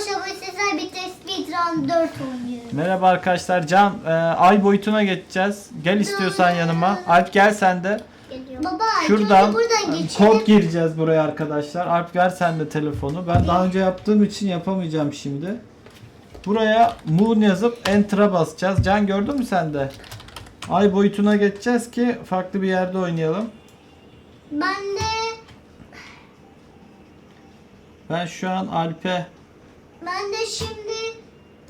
sizler bir Speedrun 4 oynuyoruz. Merhaba arkadaşlar. Can e, ay boyutuna geçeceğiz. Gel istiyorsan yanıma. Alp gel sen de. Baba Şuradan buradan geçelim. kod gireceğiz buraya arkadaşlar. Alp ver sen de telefonu. Ben daha önce yaptığım için yapamayacağım şimdi. Buraya moon yazıp enter'a basacağız. Can gördün mü sen de? Ay boyutuna geçeceğiz ki farklı bir yerde oynayalım. Ben de Ben şu an Alp'e ben de şimdi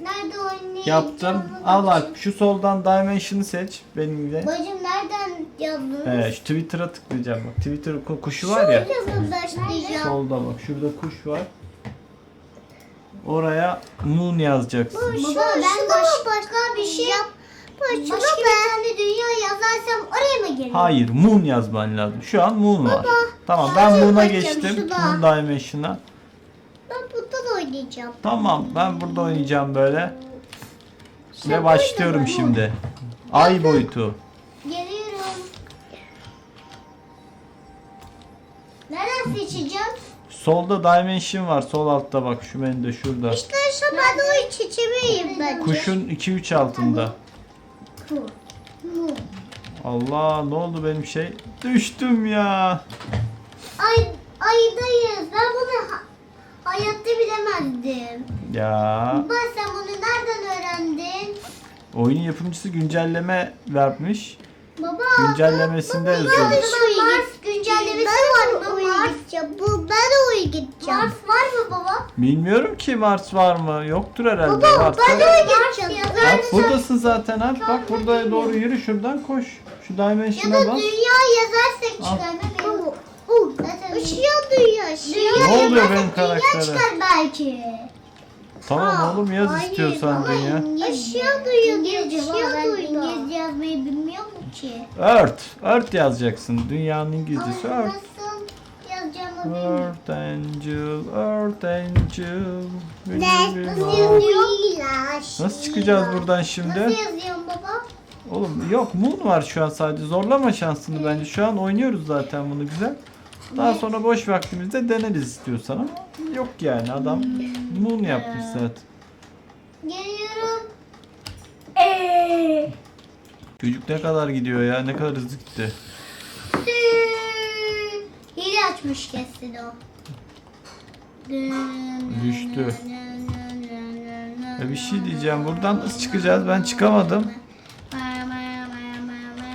nerede oynayacağım? yaptım. Al Alp şu soldan Dimension'ı seç benimle. Bacım nereden yazdınız? Ee, şu Twitter'a tıklayacağım bak. Twitter ku- kuşu var ya. Başlayacağım. Solda bak şurada kuş var. Oraya moon yazacaksın. Baba ben baş, başka bir şey yap. Başka bir tane dünya yazarsam oraya mı gelirim? Hayır moon yazman lazım. Şu an moon var. Tamam ben şuraya moon'a bakacağım, geçtim. şurada. Moon Dimension'a. Burada da oynayacağım. Tamam ben burada oynayacağım böyle. Sen Ve başlıyorum şimdi. Ay boyutu. Geliyorum. Nereden seçeceğim? Solda Dimension var. Sol altta bak şu menüde şurada. İşte şu ben o çiçeğim bence. Kuşun 2-3 altında. Allah ne oldu benim şey? Düştüm ya. Ay, aydayız. Ben bunu hayatta bilemezdim. Ya. Baba sen bunu nereden öğrendin? Oyun yapımcısı güncelleme vermiş. Baba. Güncellemesinde yazıyor. Mars güncellemesi var mı Mars? Bu ben de oraya gideceğim. Mars var mı baba? Bilmiyorum ki Mars var mı? Yoktur herhalde. Baba Varsa... ben de oraya gideceğim. Bak buradasın zaten Alp. Bak burada doğru yürü şuradan koş. Şu Ya Dimension'a da bas. dünya yazarsak çıkar ne bileyim. Işıya dünya. Dünya Ne oluyor benim karaktere? Çıkar belki. Tamam oğlum yaz Hayır, istiyorsan dünya. Işıya duyuyor. İngilizce ben İngilizce yazmayı bilmiyorum ki. Earth. Earth yazacaksın. Dünyanın İngilizcesi Ama Earth. nasıl yazacağımı bilmiyorum. Earth Angel, Earth Angel. Nasıl yazıyorum? Nasıl çıkacağız buradan şimdi? Nasıl yazıyorum baba? Oğlum yok Moon var şu an sadece. Zorlama şansını bence. Şu an oynuyoruz zaten bunu güzel. Daha sonra boş vaktimizde deneriz istiyorsan ama yok yani adam Moon yapmış zaten. Geliyorum. Çocuk ne kadar gidiyor ya? Ne kadar hızlı gitti. Hile açmış kesin o. Düştü. Ya bir şey diyeceğim. Buradan nasıl çıkacağız? Ben çıkamadım.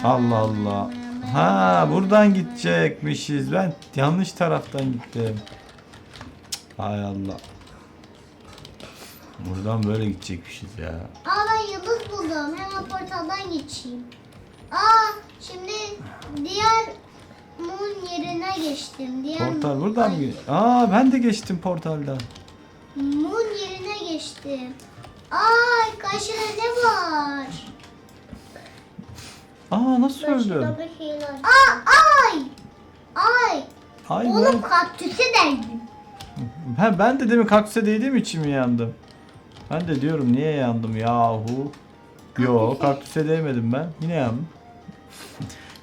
Allah Allah. Ha buradan gidecekmişiz. Ben yanlış taraftan gittim. Cık, Hay Allah. Buradan böyle gidecekmişiz ya. Aa ben yıldız buldum. Hemen portaldan geçeyim. Aa şimdi diğer moon yerine geçtim. Diğer Portal buradan mı? Aa ben de geçtim portaldan. Moon yerine geçtim. Ay karşıda ne var? Aa nasıl öldüm? Aa ay! Ay! Ay Oğlum ben, kaktüse değdim. ha, ben de demin kaktüse değdiğim için mi yandım? Ben de diyorum niye yandım yahu? Yo kaktüse değmedim ben. Yine yandım.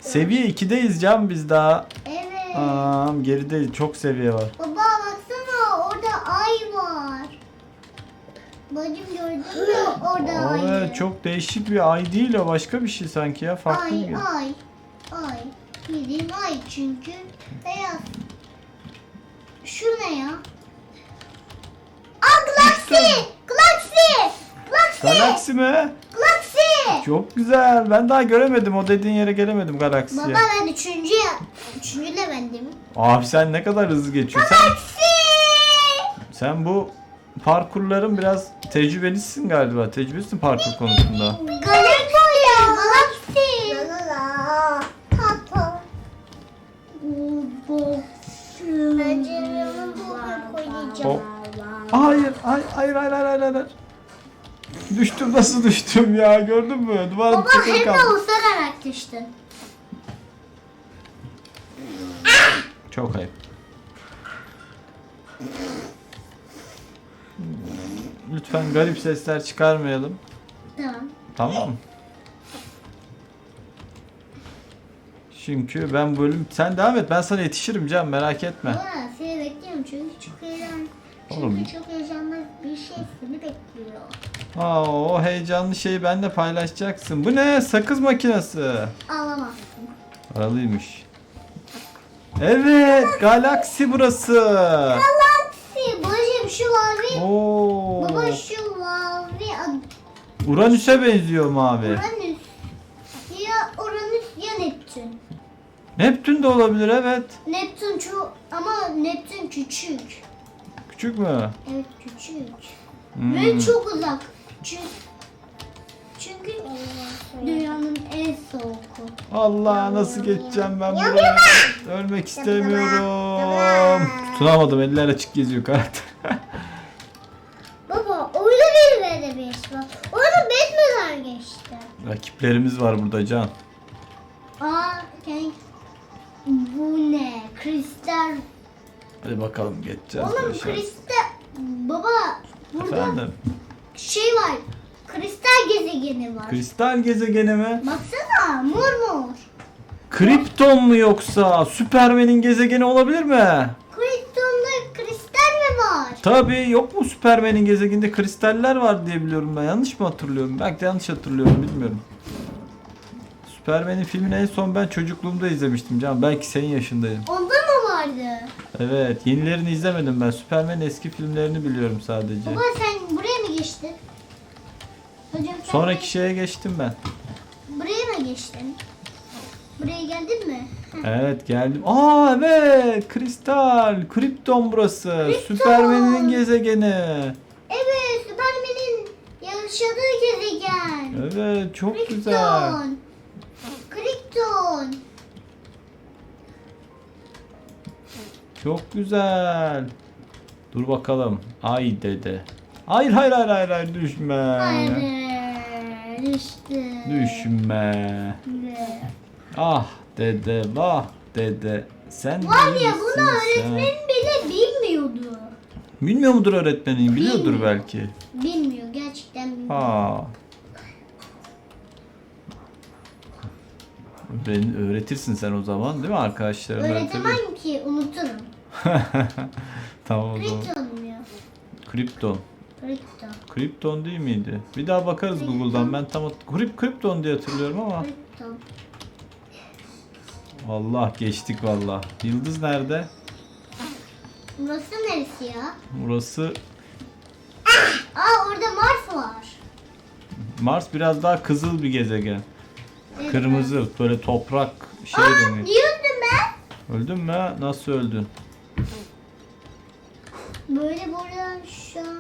Seviye 2'deyiz can biz daha. Evet. Aa, geride çok seviye var. Baba baksana orada ay var. Bacım gördün mü orada Aa, ayı? evet, çok değişik bir ay değil o başka bir şey sanki ya farklı Ay bir. ay ay. Bildiğin ay çünkü beyaz. Şu ne ya? Aa Galaxy! Galaxy! Galaxy! Galaksi mi? Galaxy! Çok güzel. Ben daha göremedim. O dediğin yere gelemedim galaksiye. Baba ben üçüncü üçüncü levendim. Abi sen ne kadar hızlı geçiyorsun. Sen, Galaxy! sen bu parkurların biraz tecrübelisin galiba. Tecrübelisin parkur konusunda. Hop. Hayır, hayır, hayır, hayır, hayır, hayır. Düştüm nasıl düştüm ya gördün mü? Duvarın Baba hem de ısırarak düştün. Çok ayıp. Lütfen garip sesler çıkarmayalım. Tamam. Tamam mı? Çünkü ben bölüm... Sen devam et ben sana yetişirim Can merak etme. Baba seni bekliyorum çünkü çok. Çünkü Oğlum. çok heyecanlı bir şey seni bekliyor. Aa, o heyecanlı şeyi benimle paylaşacaksın. Bu ne? Sakız makinesi. Ağlamazsın. Aralıymış. Evet, galaksi burası. Galaksi. Şu mavi. Oo. Baba şu mavi Uranüs'e benziyor mavi. Uranüs. Ya Uranüs ya Neptün. Neptün de olabilir evet. Neptün çok ama Neptün küçük. Küçük mü? Evet küçük. Hmm. Ve çok uzak. Çünkü, çünkü dünyanın en soğuku. Allah nasıl geçeceğim ben buraya? Ölmek istemiyorum. Tutunamadım eller açık geziyor karakter. Rakiplerimiz var burada Can. Aa kendi... Bu ne? Kristal. Hadi bakalım geçeceğiz. Oğlum kristal. Baba burada Efendim. şey var. Kristal gezegeni var. Kristal gezegeni mi? Baksana mor mor. Krypton mu yoksa? Süpermen'in gezegeni olabilir mi? Krypton'da kristal mi var? Tabii yok mu Süpermen'in gezegeninde kristaller var diye biliyorum ben. Yanlış mı hatırlıyorum? Belki de yanlış hatırlıyorum bilmiyorum. Süpermen'in filmini en son ben çocukluğumda izlemiştim Can. Belki senin yaşındayım. Onda mı vardı? Evet, yenilerini izlemedim ben. Süpermen'in eski filmlerini biliyorum sadece. Baba sen buraya mı geçtin? Hocam sen Sonraki şeye geçtim ben. buraya mı geçtin? Buraya geldin mi? Evet geldim. Aa evet, kristal, Krypton burası. Krypton. Süpermen'in gezegeni. Evet, Süpermen'in yaşadığı gezegen. Evet, çok Krypton. güzel. Krypton. Çok güzel. Dur bakalım. Ay dede. Hayır hayır hayır hayır, hayır düşme. Hayır, düştü. Düşme. Evet. Ah dede vah dede. Sen Var ya bunu öğretmen bile bilmiyordu. Bilmiyor mudur öğretmenin? Biliyordur Bilmiyor. belki. Bilmiyor, gerçekten bilmiyor. Ha. Ben öğretirsin sen o zaman değil mi arkadaşlarına? Öğretemem ki, unuturum. tamam o zaman. Krypton mu? Krypton. Krypton. Krypton değil miydi? Bir daha bakarız Krypton. Google'dan. Ben tam Kryp Krypton diye hatırlıyorum ama. Krypton. Allah geçtik valla. Yıldız nerede? Burası neresi ya? Burası Aa orada Mars var. Mars biraz daha kızıl bir gezegen. Kırmızı böyle toprak şey Aa niye öldüm ben? Öldün mü? Nasıl öldün? Böyle burada şu an.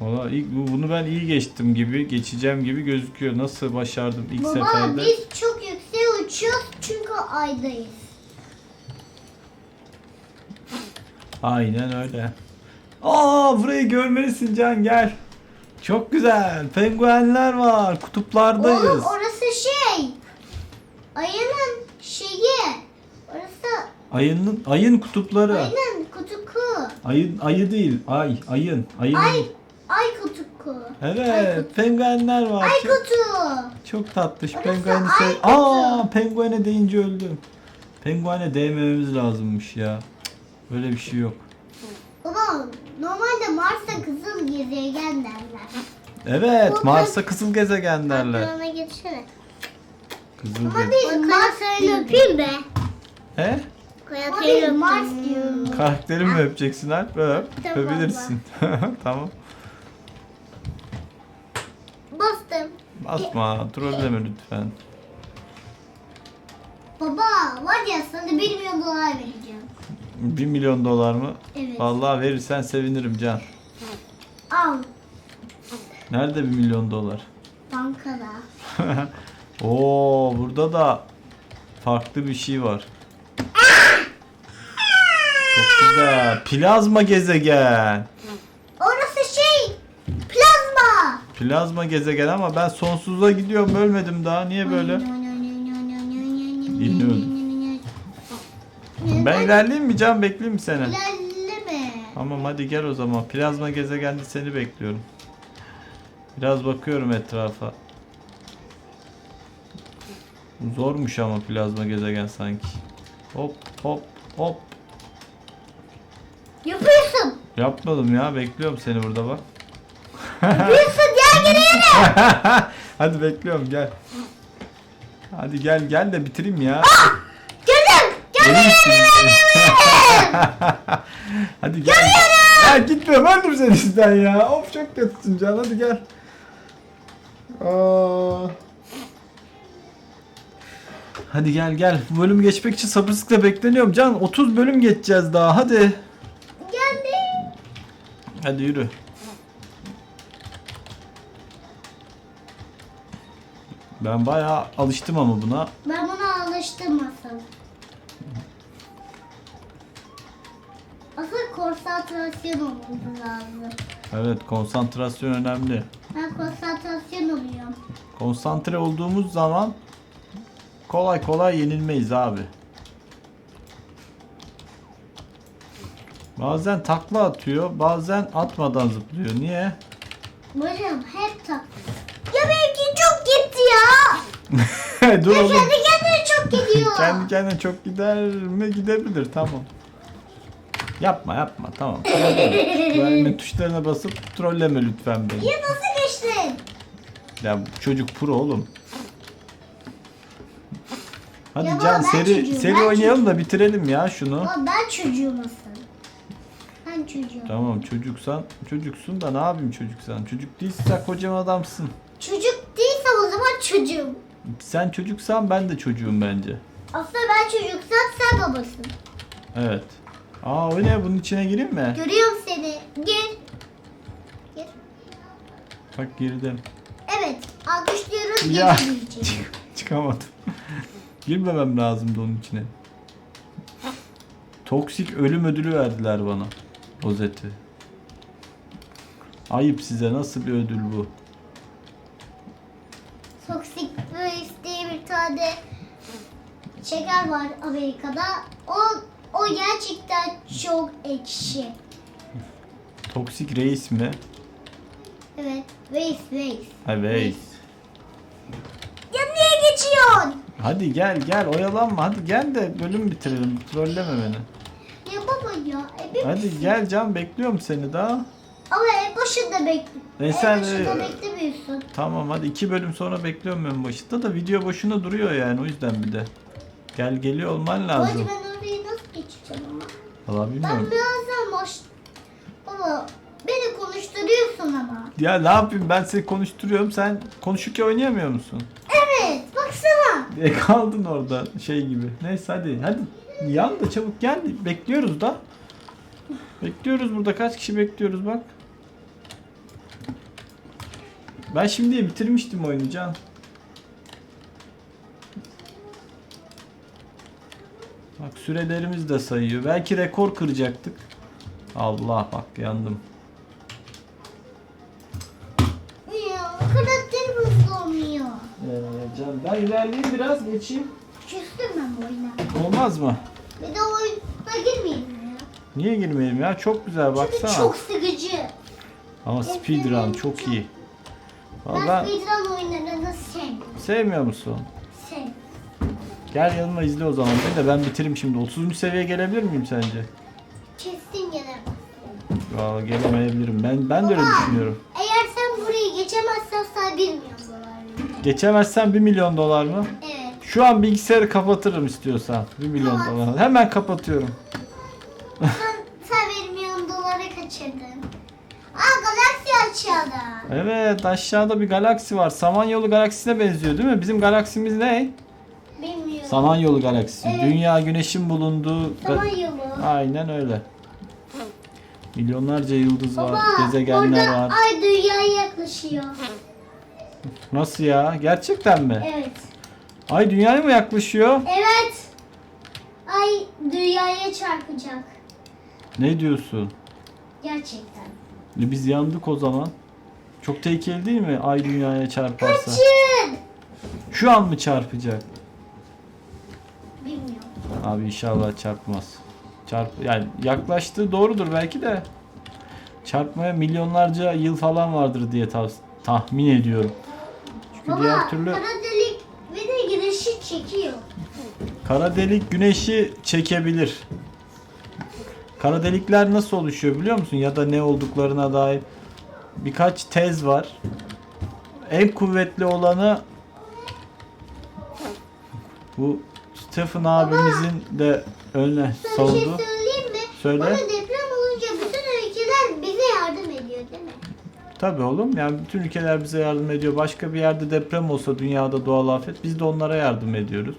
Valla ilk bu- bunu ben iyi geçtim gibi, geçeceğim gibi gözüküyor. Nasıl başardım ilk Baba seferde? biz çok yükseğe uçuyoruz çünkü aydayız. Aynen öyle. Aa burayı görmelisin Can gel. Çok güzel. Penguenler var. Kutuplardayız. Oğlum orası şey. Ayının şeyi. Orası Ayının ayın kutupları. ayının kutuku. Ayın ayı değil. Ay ayın. Ayın. Ay ay kutuku. Ay, Evet, kutu. penguenler var. ay Çok, kutu. çok tatlış. Orası Pengueni ay kutu. Aa, penguene deyince öldüm. Penguene değmememiz lazımmış ya. Böyle bir şey yok. Normalde Mars'a kızıl gezegen derler. Evet, Bu Mars'a kızıl gezegen derler. Aklına geçsene. Kızıl Ama gezegen. biz Mars öpeyim be. He? Ama biz Mars diyoruz. Karakterimi mi öpeceksin Alp? Öp. Tamam, Öpebilirsin. tamam. Bastım. Basma, trolleme lütfen. Baba var ya sana 1 milyon dolar vereceğim. 1 milyon dolar mı? Evet. Vallahi verirsen sevinirim Can. Al Nerede 1 milyon dolar? bankada. Oo, burada da farklı bir şey var. Çok güzel. Plazma gezegen. Orası şey plazma. Plazma gezegen ama ben sonsuza gidiyorum ölmedim daha. Niye böyle? Yeni öldüm. Ben ilerleyeyim mi Can bekleyeyim mi seni? İlerleme. Tamam hadi gel o zaman. Plazma gezegende seni bekliyorum. Biraz bakıyorum etrafa. Zormuş ama plazma gezegen sanki. Hop hop Hop. Yapıyorsun. Yapmadım ya. Bekliyorum seni burada bak. Yapıyorsun gel geriye. Hadi bekliyorum gel. Hadi gel gel de bitireyim ya. Gözüm. Emin misin? Hadi gel. Ya gitmiyorum öldüm seni sizden ya. Of çok kötüsün Can hadi gel. Aa. Hadi gel gel. Bu bölümü geçmek için sabırsızlıkla bekleniyorum. Can 30 bölüm geçeceğiz daha hadi. Geldim. Hadi yürü. Ben bayağı alıştım ama buna. Ben buna alıştım asıl. Konsantrasyon olması lazım. Evet konsantrasyon önemli. Ben konsantrasyon oluyorum. Konsantre olduğumuz zaman kolay kolay yenilmeyiz abi. Bazen takla atıyor, bazen atmadan zıplıyor. Niye? Hocam hep tak. Ya benimki çok gitti ya. Dur Ya oğlum. kendi kendine çok gidiyor. Kendi kendine çok gider mi? Gidebilir tamam. Yapma yapma tamam. Güvenlik tuşlarına basıp trolleme lütfen beni. Ya nasıl geçtin? Ya çocuk pro oğlum. Hadi Ya baba, Can ben seri çocuğum, seri ben oynayalım da bitirelim ya şunu. Ama ben çocuğum asıl. Ben çocuğum. Tamam çocuksan çocuksun da ne yapayım çocuksan? Çocuk değilsen kocaman adamsın. Çocuk değilse o zaman çocuğum. Sen çocuksan ben de çocuğum bence. Aslında ben çocuksam sen babasın. Evet. Aa o ne bunun içine gireyim mi? Görüyorum seni. Gel. Gel. Bak girdim. Evet. Alkışlıyoruz. Ya çıkamadım. Girmemem lazımdı onun içine. Toksik ölüm ödülü verdiler bana. Ozeti. Ayıp size nasıl bir ödül bu? Toxic Waste diye bir tane şeker var Amerika'da. O o gerçekten çok ekşi. Toksik reis mi? Evet. Waste waste. Evet. Ya niye geçiyorsun? Hadi gel gel oyalanma hadi gel de bölüm bitirelim. Trolleme beni. Ya baba ya. E, Hadi gel Can bekliyorum seni daha. Ama en başında bekle. E en sen, başında e, beklemiyorsun. Tamam hadi iki bölüm sonra bekliyorum ben başında da video boşuna duruyor yani o yüzden bir de. Gel geliyor olman lazım. ben orayı nasıl geçeceğim ama? Valla Ben bilmiyorum. birazdan baş... Baba beni konuşturuyorsun ama. Ya ne yapayım ben seni konuşturuyorum sen konuşurken oynayamıyor musun? Evet baksana. E kaldın orada şey gibi. Neyse hadi hadi yan da çabuk gel bekliyoruz da. Bekliyoruz burada kaç kişi bekliyoruz bak. Ben şimdiye bitirmiştim oyunu Can. Bak sürelerimiz de sayıyor. Belki rekor kıracaktık. Allah bak yandım. Ya karakterim hızlı olmuyor. Ee, Can ben ilerleyeyim biraz geçeyim. Küstüm ben bu oyuna. Olmaz mı? Bir de oyuna girmeyeyim ya. Niye girmeyeyim ya? Çok güzel Çünkü baksana. çok sıkıcı. Ama speedrun çok iyi. Ben Valla speedrun oyunlarını sevmiyorum. sevmiyor musun? Gel yanıma izle o zaman. Ben de ben bitireyim şimdi. 30. seviyeye gelebilir miyim sence? Kesin gelemez. Valla gelemeyebilirim. Ben ben de öyle Baba. düşünüyorum. Eğer sen burayı geçemezsen sana 1 milyon dolar veririm. Geçemezsen 1 milyon dolar mı? Evet. Şu an bilgisayarı kapatırım istiyorsan. 1 milyon Kapat. dolar. Hemen kapatıyorum. Sen, sen 1 milyon doları kaçırdın. Aa galaksi aşağıda. Evet aşağıda bir galaksi var. Samanyolu galaksisine benziyor değil mi? Bizim galaksimiz ne? Samanyolu galaksisi. Evet. Dünya güneşin bulunduğu... ga- Saman yolu. Aynen öyle. Milyonlarca yıldız var, Baba gezegenler orada var. ay dünyaya yaklaşıyor. Nasıl ya? Gerçekten mi? Evet. Ay dünyaya mı yaklaşıyor? Evet. Ay dünyaya çarpacak. Ne diyorsun? Gerçekten. E Biz yandık o zaman. Çok tehlikeli değil mi? Ay dünyaya çarparsa. Kaçın. Şu an mı çarpacak? Abi inşallah çarpmaz. Çarp yani yaklaştığı doğrudur belki de. Çarpmaya milyonlarca yıl falan vardır diye tav- tahmin ediyorum. Çünkü Baba diğer türlü kara delik ve de güneşi çekiyor. kara delik güneşi çekebilir. Kara delikler nasıl oluşuyor biliyor musun? Ya da ne olduklarına dair birkaç tez var. En kuvvetli olanı bu Stephen abimizin de önüne Sana bir şey söyleyeyim mi? Söyle. Bana deprem olunca bütün ülkeler bize yardım ediyor değil mi? Tabii oğlum yani bütün ülkeler bize yardım ediyor. Başka bir yerde deprem olsa dünyada doğal afet biz de onlara yardım ediyoruz.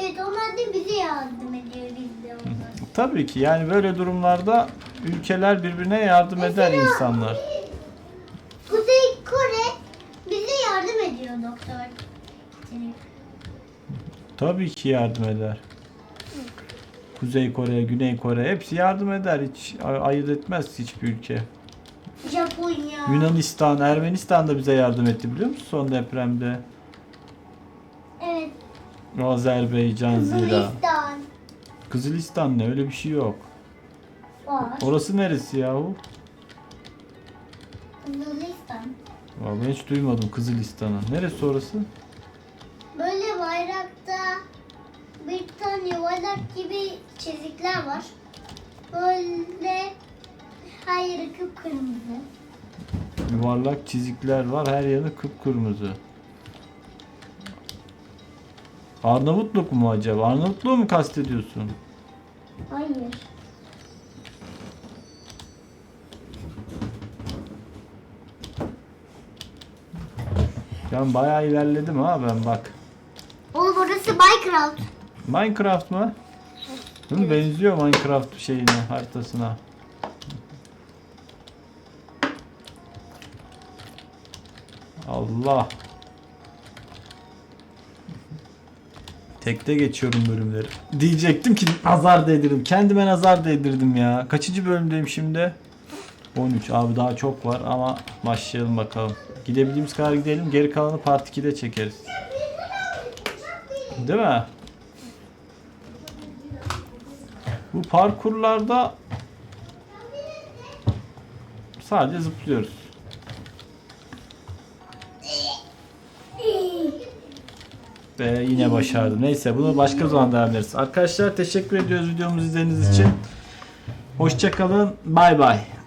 Evet onlar da bize yardım ediyor biz de onlara. Tabii ki yani böyle durumlarda ülkeler birbirine yardım eder Mesela- insanlar. Kuzey Kore bize yardım ediyor doktor. Tabii ki yardım eder. Kuzey Kore, Güney Kore hepsi yardım eder. Hiç ay- ayırt etmez hiçbir ülke. Japonya. Yunanistan, Ermenistan da bize yardım etti biliyor musun son depremde? Evet. Azerbaycan, Zira. Kızılistan Kızılistan ne öyle bir şey yok. var. Orası neresi yahu? Kızılistan. Vallahi hiç duymadım Kızılistan'ı. Neresi orası? Tane yuvarlak gibi çizikler var. Böyle her yeri kıpkırmızı. Yuvarlak çizikler var. Her yanı kıpkırmızı. Arnavutluk mu acaba? Arnavutluğu mu kastediyorsun? Hayır. Ben bayağı ilerledim ha ben bak. Oğlum orası Minecraft. Minecraft mı? Değil mi? Benziyor Minecraft şeyine, haritasına. Allah. Tekte geçiyorum bölümleri. Diyecektim ki nazar değdirdim. Kendime nazar değdirdim ya. Kaçıncı bölümdeyim şimdi? 13. Abi daha çok var ama başlayalım bakalım. Gidebildiğimiz kadar gidelim. Geri kalanı part 2'de çekeriz. Değil mi? Bu parkurlarda sadece zıplıyoruz. Ve yine başardım. Neyse bunu başka zaman devam ederiz. Arkadaşlar teşekkür ediyoruz videomuzu izlediğiniz için. Hoşçakalın. Bay bay.